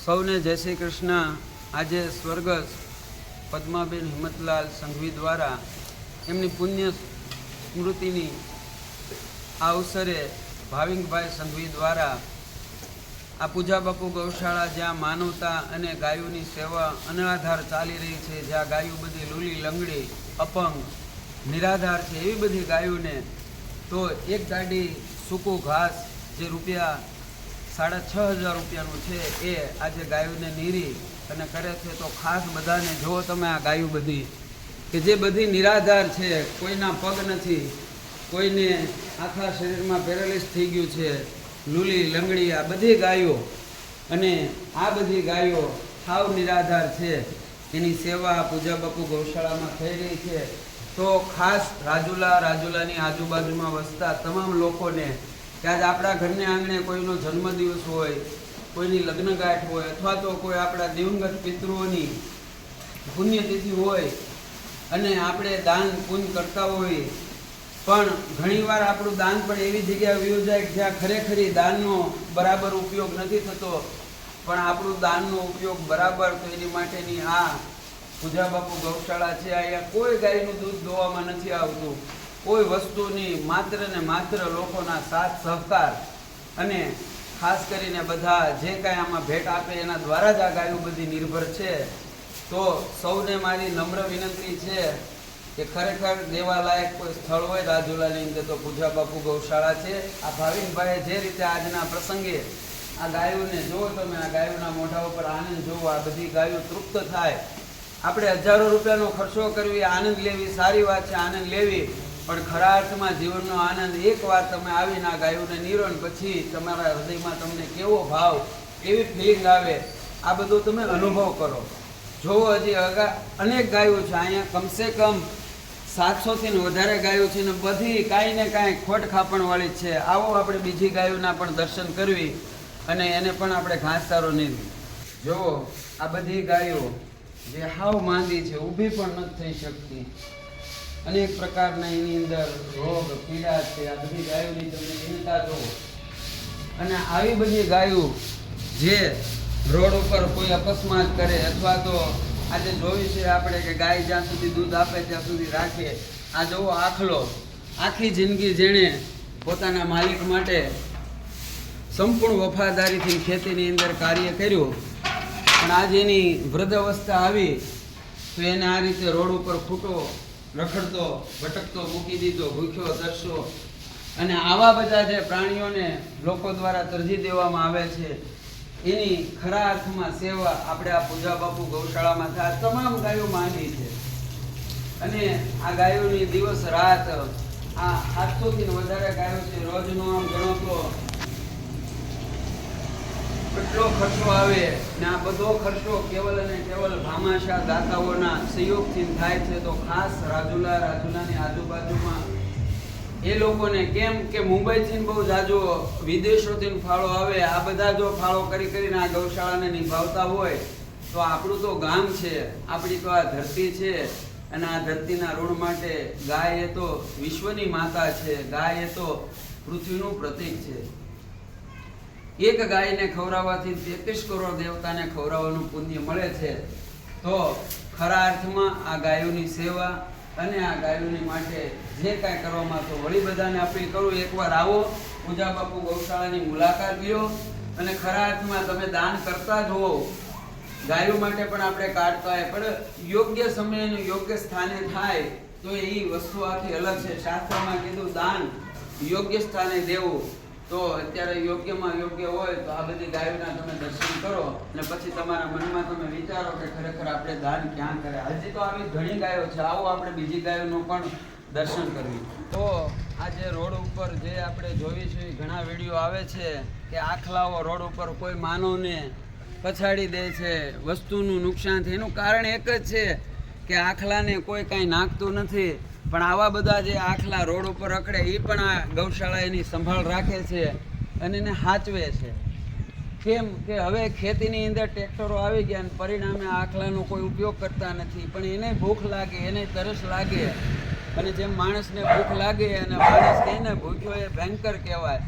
સૌને જય શ્રી કૃષ્ણ. આજે સ્વર્ગસ્થ પદ્માબેન હિંમતલાલ સંઘવી દ્વારા એમની પુણ્ય સ્મૃતિની આ અવસરે ભાવિંગભાઈ સંઘવી દ્વારા આ પૂજા બાપુ ગૌશાળા જ્યાં માનવતા અને ગાયોની સેવા અનાધાર ચાલી રહી છે, જ્યાં ગાયો બધી લૂલી, લંગડી, અપંગ, નિરાધાર છે, એવી બધી ગાયોને તો એક ગાડી સૂકું ઘાસ જે રૂપિયા સાડા છ હજાર રૂપિયાનું છે એ આજે ગાયોને નીરી અને કરે છે તો ખાસ બધાને જો તમે આ ગાયું બધી, કે જે બધી નિરાધાર છે, કોઈના પગ નથી, કોઈને આખા શરીરમાં પેરાલિસ થઈ ગયું છે, લૂલી, લંગડી, આ બધી ગાયો અને આ બધી ગાયો સાવ નિરાધાર છે, એની સેવા પૂજા બાપુ ગૌશાળામાં થઈ રહી છે, તો ખાસ રાજુલા, રાજુલાની આજુબાજુમાં વસતા તમામ લોકોને કે આજ આપણા ઘરને આંગણે કોઈનો જન્મદિવસ હોય, કોઈની લગ્નગાંઠ હોય, અથવા તો કોઈ આપણા દિવંગત પિતૃઓની પુણ્યતિથિ હોય, અને આપણે દાન પુણ્ય કરતા હોઈએ. પણ ઘણીવાર આપણું દાન પણ એવી જગ્યાએ વયું જાય ખરેખરી દાનનો બરાબર ઉપયોગ નથી થતો. પણ આપણું દાનનો ઉપયોગ બરાબર તો એની માટેની આ પૂજા બાપુ ગૌશાળા છે. અહીંયા કોઈ ગાયનું દૂધ દોવામાં નથી આવતું. કોઈ વસ્તુની માત્ર ને માત્ર લોકોના સાથ, સહકાર અને ખાસ કરીને બધા જે કાંઈ આમાં ભેટ આપે એના દ્વારા જ આ ગાયો બધી નિર્ભર છે, તો સૌને મારી નમ્ર વિનંતી છે કે ખરેખર દેવાલાયક કોઈ સ્થળ હોય રાજુલાની અંદર તો પૂજા બાપુ ગૌશાળા છે. આ ભાવિનભાઈએ જે રીતે આજના પ્રસંગે આ ગાયોને જુઓ તમે, આ ગાયોના મોઢા ઉપર આનંદ જોવો, આ બધી ગાયો તૃપ્ત થાય. આપણે હજારો રૂપિયાનો ખર્ચો કરવી, આનંદ લેવી, સારી વાત છે, આનંદ લેવી. પણ ખરા અર્થમાં જીવનનો આનંદ એકવાર તમે આવીને આ ગાયોને નીરો ને પછી તમારા હૃદયમાં તમને કેવો ભાવ, કેવી ફિલિંગ આવે આ બધું તમે અનુભવ કરો. જોવો હજી અનેક ગાયો છે અહીંયા કમસે કમ સાતસોથી વધારે ગાયો છે ને બધી કાંઈ ને કાંઈ ખોટ ખાપણવાળી છે. આવો આપણે બીજી ગાયોના પણ દર્શન કરવી અને એને પણ આપણે ઘાસચારો નીરવી. જુઓ આ બધી ગાયો જે હાવ માંદી છે, ઊભી પણ નથી થઈ શકતી. અનેક પ્રકારના એની અંદર રોગ, પીડા છે, આ બધી ગાયોની તમે ચિંતા જુઓ. અને આવી બધી ગાયો જે રોડ ઉપર કોઈ અકસ્માત કરે અથવા તો આજે જોયું છે આપણે કે ગાય જ્યાં સુધી દૂધ આપે ત્યાં સુધી રાખે. આ જોવો આખલો. આખી જિંદગી જેણે પોતાના માલિક માટે સંપૂર્ણ વફાદારીથી ખેતીની અંદર કાર્ય કર્યું. પણ આજે એની વૃદ્ધ અવસ્થા આવી, તો એને આ રીતે રોડ ઉપર ખૂટો. રખડતો, ભટકતો, મૂકી દીધો, ભૂખ્યો તરસો અને આવા બધા જે પ્રાણીઓને લોકો દ્વારા તરજી દેવામાં આવે છે, એની ખરા અર્થમાં સેવા આપણે આ પૂજા બાપુ ગૌશાળામાં થાય તમામ ગાયો માંગી છે. અને આ ગાયોની દિવસ રાત, આ સાતસોથી વધારે ગાયો છે, રોજનો આમ ગણો તો કેટલો ખર્ચો આવે ને આ બધો ખર્ચો કેવલ અને કેવલ ભામાશા દાતાઓના સહયોગથી થાય છે તો ખાસ રાજુલા, રાજુલાની આજુબાજુમાં એ લોકોને કેમ કે મુંબઈથી બહુ જાજો વિદેશોથી ફાળો આવે, આ બધા જો ફાળો કરી કરીને આ ગૌશાળાને નિભાવતા હોય, તો આપણું તો ગામ છે, આપણી તો આ ધરતી છે અને આ ધરતીના ઋણ માટે ગાય એ તો વિશ્વની માતા છે, ગાય એ તો પૃથ્વીનું પ્રતીક છે. એક ગાયને ખવડાવવાથી તેત્રીસ કરોડ દેવતાને ખવડાવવાનું પુણ્ય મળે છે, તો ખરા અર્થમાં આ ગાયોની સેવા અને આ ગાયોની માટે જે કાંઈ કરવામાં તો વળી બધાને અપીલ કરું, એકવાર આવો, પૂજા બાપુ ગૌશાળાની મુલાકાત લ્યો અને ખરા અર્થમાં તમે દાન કરતા જ હોવ. ગાયો માટે પણ આપણે કાઢતા હોય પણ યોગ્ય સમયે યોગ્ય સ્થાને થાય તો એ વસ્તુ આખી અલગ છે. શાસ્ત્રમાં કીધું, દાન યોગ્ય સ્થાને દેવું. તો અત્યારે યોગ્યમાં યોગ્ય હોય તો આ બધી ગાયોના તમે દર્શન કરો અને પછી તમારા મનમાં તમે વિચારો કે ખરેખર આપણે દાન ક્યાં કરે હજી તો આવી ઘણી ગાયો છે. આવો આપણે બીજી ગાયોનું પણ દર્શન કરવી તો આજે રોડ ઉપર જે આપણે જોઈએ છીએ ઘણા વીડિયો આવે છે કે આખલાઓ રોડ ઉપર કોઈ માનવને પછાડી દે છે, વસ્તુનું નુકસાન થાય એનું કારણ એક જ છે કે આખલાને કોઈ કાંઈ નાખતું નથી. પણ આવા બધા જે આખલા રોડ ઉપર રખડે એ પણ આ ગૌશાળા એની સંભાળ રાખે છે અને એને સાચવે છે. કેમ કે હવે ખેતીની અંદર ટ્રેક્ટરો આવી ગયા અને પરિણામે આખલાનો કોઈ ઉપયોગ કરતા નથી. પણ એને ભૂખ લાગે, એને તરસ લાગે. અને જેમ માણસને ભૂખ લાગે અને માણસ કહીને ભૂખ્યો એ ભયંકર કહેવાય.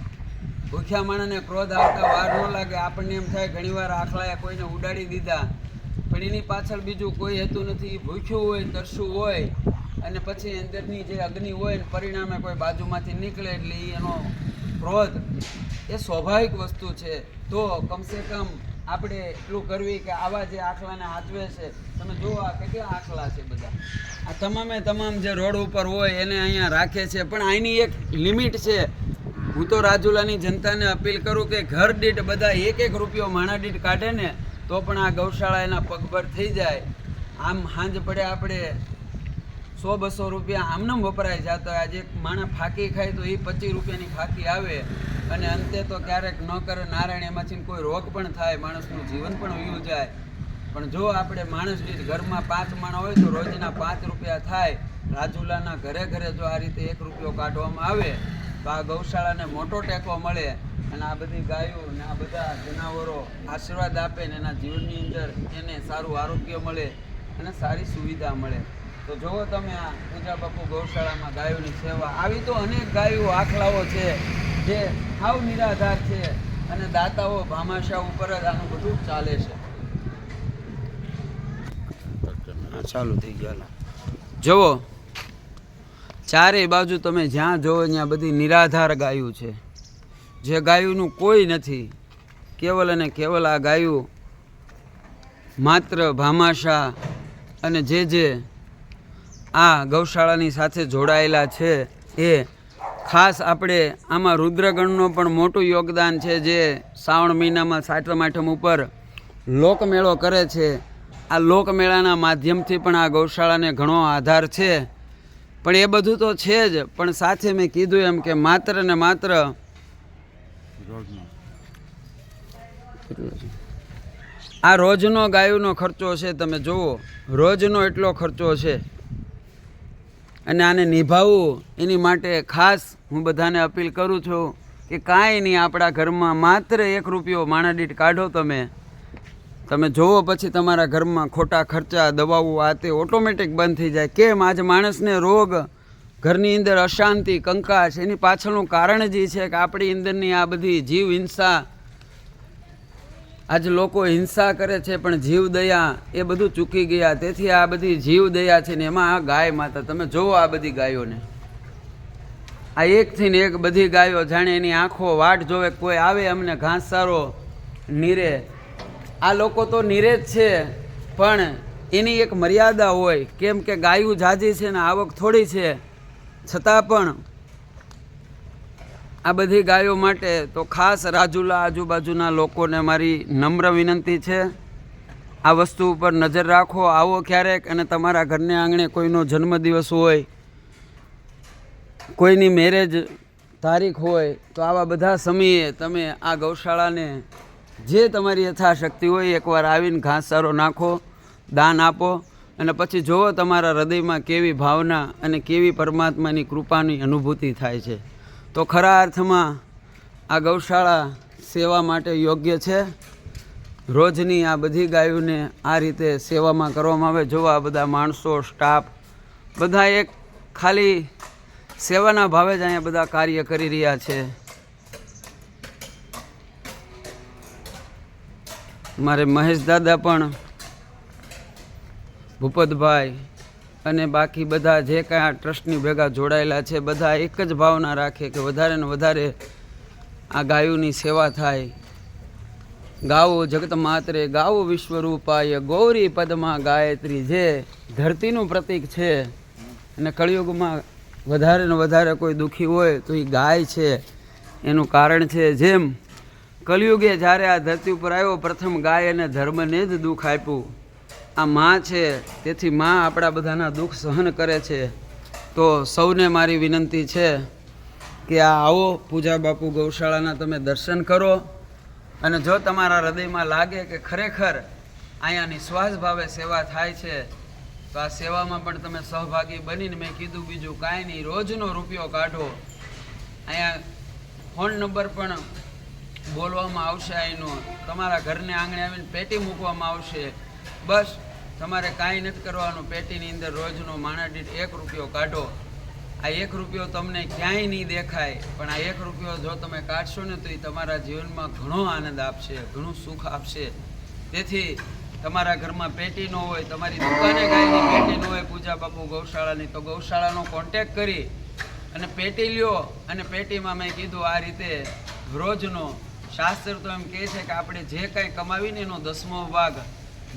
ભૂખ્યા માણસને ક્રોધ આવતા વાર ન લાગે. આપણને એમ થાય, ઘણીવાર આખલાએ કોઈને ઉડાડી દીધા. એની પાછળ બીજું કોઈ હેતુ નથી. ભૂખ્યું હોય તરસું હોય, અને પછી અંદરની જે અગ્નિ હોય ને પરિણામે કોઈ બાજુમાંથી નીકળે એટલે એનો ક્રોધ. એ સ્વાભાવિક વસ્તુ છે. તો કમસે કમ આપણે એટલું કરવી કે આવા જે આખલાને હાચવે છે, તમે જુઓ આ કેટલા આખલા છે બધા. આ તમામે તમામ જે રોડ ઉપર હોય એને અહીંયા રાખે છે. પણ આની એક લિમિટ છે. હું તો રાજુલાની જનતાને અપીલ કરું કે ઘર દીઠ બધા એક એક રૂપિયો માણા દીઠ કાઢે ને તો પણ આ ગૌશાળા એના પગભર થઈ જાય. આમ સાંજ પડે આપણે સો બસો રૂપિયા આમનેમ વપરાય. જતા હોય આજે માણસ ફાકી ખાય તો એ પચીસ રૂપિયાની ફાકી આવે. અને અંતે તો ક્યારેક ન કરે નારાયણ એમાંથી કોઈ રોગ પણ થાય, માણસનું જીવન પણ વયું જાય. પણ જો આપણે માણસ દીઠ ઘરમાં પાંચ માણસ હોય તો રોજના પાંચ રૂપિયા થાય. રાજુલાના ઘરે ઘરે જો આ રીતે એક રૂપિયો કાઢવામાં આવે, તો આ ગૌશાળાને મોટો ટેકો મળે. અને આ બધી ગાયો ને આ બધા જનાવરો આશીર્વાદ આપે ને એના જીવનની અંદર એને સારું આરોગ્ય મળે અને સારી સુવિધા મળે. તો જુઓ તમે આ પૂજા બાપુ ગૌશાળામાં ગાયોની સેવા. આવી તો અનેક ગાયો આખલાઓ છે જે સાવ નિરાધાર છે અને દાતાઓ ભામાશા ઉપર જ આનું બધું ચાલે છે. ચાલુ થઈ ગયા જુઓ, ચારેય બાજુ તમે જ્યાં જોવો ત્યાં બધી નિરાધાર ગાયું છે. જે ગાયુંનું કોઈ નથી, કેવલ અને કેવલ આ ગાયું માત્ર ભામાશા અને જે જે આ ગૌશાળાની સાથે જોડાયેલા છે, એ ખાસ આપણે આમાં રુદ્રગણનું પણ મોટું યોગદાન છે જે શ્રાવણ મહિનામાં સાતમ આઠમ ઉપર લોકમેળો કરે છે. આ લોકમેળાના માધ્યમથી પણ આ ગૌશાળાને ઘણો આધાર છે. પણ એ બધું તો છે જ, પણ સાથે મેં કીધું એમ કે માત્ર ને માત્ર આ રોજનો ગાયોનો ખર્ચો છે, તમે જુઓ. રોજનો એટલો ખર્ચો છે. અને આને નિભાવવું એની માટે ખાસ હું બધાને અપીલ કરું છું કે કાંઈ નહીં, આપણા ઘરમાં માત્ર એક રૂપિયો માણા દીઠ કાઢો તમે. તમે જોવો પછી તમારા ઘરમાં ખોટા ખર્ચા, દવાઓ, આ તે ઓટોમેટિક બંધ થઈ જાય. કેમ? આજે માણસને રોગ ઘરની અંદર અશાંતિ કંકાશ એની પાછળનું કારણ જ છે કે આપણી અંદરની આ બધી જીવ હિંસા, આજે લોકો હિંસા કરે છે, પણ જીવ દયા એ બધું ચૂકી ગયા. તેથી આ બધી જીવ દયા છે ને એમાં આ ગાય માતા, તમે જોવો આ બધી ગાયોને. આ એકથી ને એક બધી ગાયો જાણે એની આંખો વાટ જોવે, કોઈ આવે અમને ઘાસચારો, નીરે. આ લોકો તો નીરે જ છે, પણ એની એક મર્યાદા હોય. કેમ કે ગાયું જાજી છે ને આવક થોડી છે. છતાં પણ આ બધી ગાયો માટે તો ખાસ રાજુલા આજુબાજુના લોકોને મારી નમ્ર વિનંતી છે. આ વસ્તુ ઉપર નજર રાખો, આવો ક્યારેક અને તમારા ઘરને આંગણે કોઈનો જન્મદિવસ હોય, કોઈની મેરેજ તારીખ હોય, તો આવા બધા સમયે તમે આ ગૌશાળાને જે તમારી યથાશક્તિ હોય, એકવાર આવીને ઘાસ સારો નાખો, દાન આપો અને પછી જુઓ તમારા હૃદયમાં કેવી ભાવના અને કેવી પરમાત્માની કૃપાની અનુભૂતિ થાય છે. તો ખરા અર્થમાં આ ગૌશાળા સેવા માટે યોગ્ય છે? રોજની આ બધી ગાયોને આ રીતે સેવામાં કરવામાં આવે. જોવા બધા માણસો સ્ટાફ બધા એક ખાલી સેવાના ભાવે જ અહીંયા બધા કાર્ય કરી રહ્યા છે. મારે મહેશ દાદા પણ ભૂપતભાઈ અને બાકી બધા જે કાંઈ આ ટ્રસ્ટની ભેગા જોડાયેલા છે, બધા એક જ ભાવના રાખે કે વધારે ને વધારે આ ગાયોની સેવા થાય. ગાવો જગત માત્રે ગાવો વિશ્વરૂપાય ગૌરી પદમાં ગાયત્રી જે ધરતીનું પ્રતીક છે અને કળિયુગમાં વધારે ને વધારે કોઈ દુઃખી હોય તો એ ગાય છે. એનું કારણ છે જેમ કલયુગે જ્યારે આ ધરતી ઉપર આવ્યો, પ્રથમ ગાય અને ધર્મને જ દુઃખ આપ્યું. આ માં છે, તેથી માં આપણા બધાના દુઃખ સહન કરે છે. તો સૌને મારી વિનંતી છે કે આ આવો પૂજા બાપુ ગૌશાળાના તમે દર્શન કરો. અને જો તમારા હૃદયમાં લાગે કે ખરેખર અહીંયા નિશ્વાસ ભાવે સેવા થાય છે, તો આ સેવામાં પણ તમે સહભાગી બનીને મેં કીધું બીજું કાંઈ નહીં, રોજનો રૂપિયો કાઢો. અહીંયા ફોન નંબર પણ બોલવામાં આવશે અહીંનો તમારા ઘરને આંગણે આવીને પેટી મૂકવામાં આવશે. બસ, તમારે કાંઈ નથી કરવાનું. પેટીની અંદર રોજનો માણા દીઠ એક રૂપિયો કાઢો. આ એક રૂપિયો તમને ક્યાંય નહીં દેખાય, પણ આ એક રૂપિયો જો તમે કાઢશો ને તો એ તમારા જીવનમાં ઘણો આનંદ આપશે, ઘણું સુખ આપશે. તેથી તમારા ઘરમાં પેટી ન હોય, તમારી દુકાને ગાયની પેટી ન હોય, પૂજા બાપુ ગૌશાળાની, તો ગૌશાળાનો કોન્ટેક કરી અને પેટી લ્યો. અને પેટીમાં મેં કીધું આ રીતે રોજનો. શાસ્ત્ર તો એમ કહે છે કે આપણે જે કાંઈ કમાવીને એનો દસમો ભાગ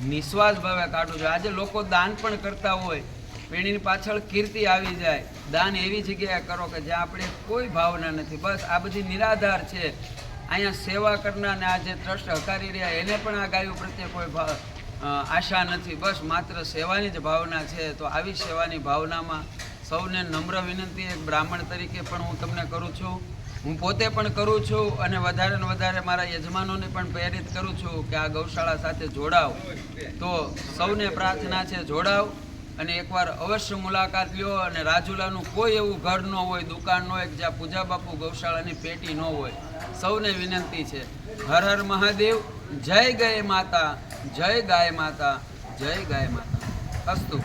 નિશ્વાસ ભાવે કાઢું છું. આજે લોકો દાન પણ કરતા હોય પણ પાછળ કીર્તિ આવી જાય. દાન એવી જગ્યાએ કરો કે જ્યાં આપણે કોઈ ભાવના નથી. બસ આ બધી નિરાધાર છે. અહીંયા સેવા કરનાર ને આ જે ટ્રસ્ટ હકારી રહ્યા, એને પણ આ ગાયો પ્રત્યે કોઈ ભાવ આશા નથી. બસ માત્ર સેવાની જ ભાવના છે. તો આવી સેવાની ભાવનામાં સૌને નમ્ર વિનંતી. એક બ્રાહ્મણ તરીકે પણ હું તમને કરું છું. હું પોતે પણ કરું છું અને વધારે ને વધારે મારા યજમાનોને પણ પ્રેરિત કરું છું કે આ ગૌશાળા સાથે જોડાવ. તો સૌને પ્રાર્થના છે જોડાવ અને એકવાર અવશ્ય મુલાકાત લ્યો અને રાજુલાનું કોઈ એવું ઘર ન હોય, દુકાન ન હોય જ્યાં પૂજા બાપુ ગૌશાળાની પેટી ન હોય. સૌને વિનંતી છે. હર હર મહાદેવ, જય ગાય માતા, જય ગાય માતા, જય ગાય માતા. અસ્તુ.